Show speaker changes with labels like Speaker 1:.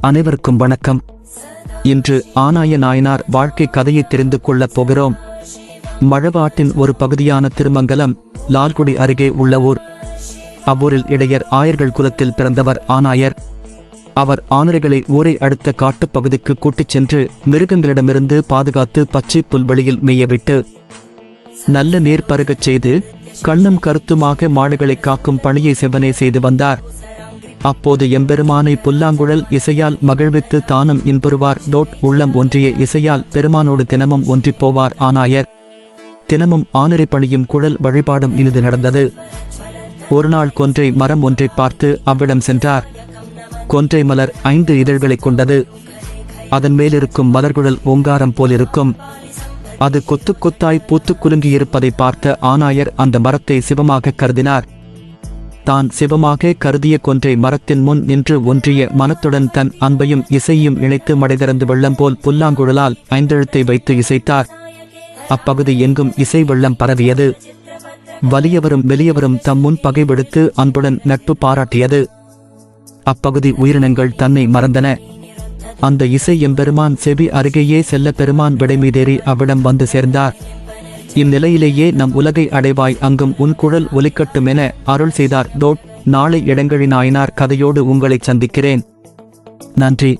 Speaker 1: அனைவருக்கும் வணக்கம். இன்று ஆனாய நாயனார் வாழ்க்கை கதையை தெரிந்து கொள்ளப் போகிறோம். மழவாட்டின் ஒரு பகுதியான திருமங்கலம் லால்குடி அருகே உள்ள ஊர். அவ்வூரில் இடையர் ஆயர்கள் குலத்தில் பிறந்தவர் ஆனாயர். அவர் ஆனரைகளை ஊரை அடுத்த காட்டுப்பகுதிக்கு கூட்டிச் சென்று மிருகங்களிடமிருந்து பாதுகாத்து பச்சை புல்வெளியில் மேயவிட்டு நல்ல நீர் பருகச் செய்து கண்ணும் கருத்துமாக மாடுகளை காக்கும் பணியை செவனே செய்து வந்தார். அப்போது எம்பெருமானை புல்லாங்குழல் இசையால் மகிழ்வித்து தானும் இன்புறுவார். டோட் உள்ளம் ஒன்றிய இசையால் பெருமானோடு தினமும் ஒன்றிப் போவார். ஆனாயர் தினமும் ஆனரை பணியும் குழல் வழிபாடும் இனிது நடந்தது. ஒருநாள் கொன்றை மரம் ஒன்றைப் பார்த்து அவ்விடம் சென்றார். கொன்றை மலர் ஐந்து இதழ்களைக் கொண்டது. அதன் மேலிருக்கும் மலர்குழல் ஓங்காரம் போலிருக்கும். அது கொத்து கொத்தாய் பூத்து குலுங்கியிருப்பதை பார்த்த ஆனாயர் அந்த மரத்தை சிவமாக கருதினார். தான் சிவமாக கருதிய கொன்றை மரத்தின் முன் நின்று ஒன்றிய மனத்துடன் தன் அன்பையும் இசையும் இணைத்து மடைதிறந்து வெள்ளம் போல் புல்லாங்குழலால் ஐந்தெழுத்தை வைத்து இசைத்தார். அப்பகுதி எங்கும் இசை வெள்ளம் பரவியது. வலியவரும் வெளியவரும் தம் முன் பகை விடுத்து அன்புடன் நட்பு பாராட்டியது. அப்பகுதி உயிரினங்கள் தன்னை மறந்தன. அந்த இசை எம்பெருமான் செவி அருகேயே செல்ல பெருமான் விடைமீதேறி அவ்விடம் வந்து சேர்ந்தார். இந்நிலையிலேயே நம் உலகை அடைவாய் அங்கும் உன் குழல் ஒலிக்கட்டும் என அருள் செய்தார். டோட் நாளை இடங்கழி நாயனார் கதையோடு உங்களை சந்திக்கிறேன். நன்றி.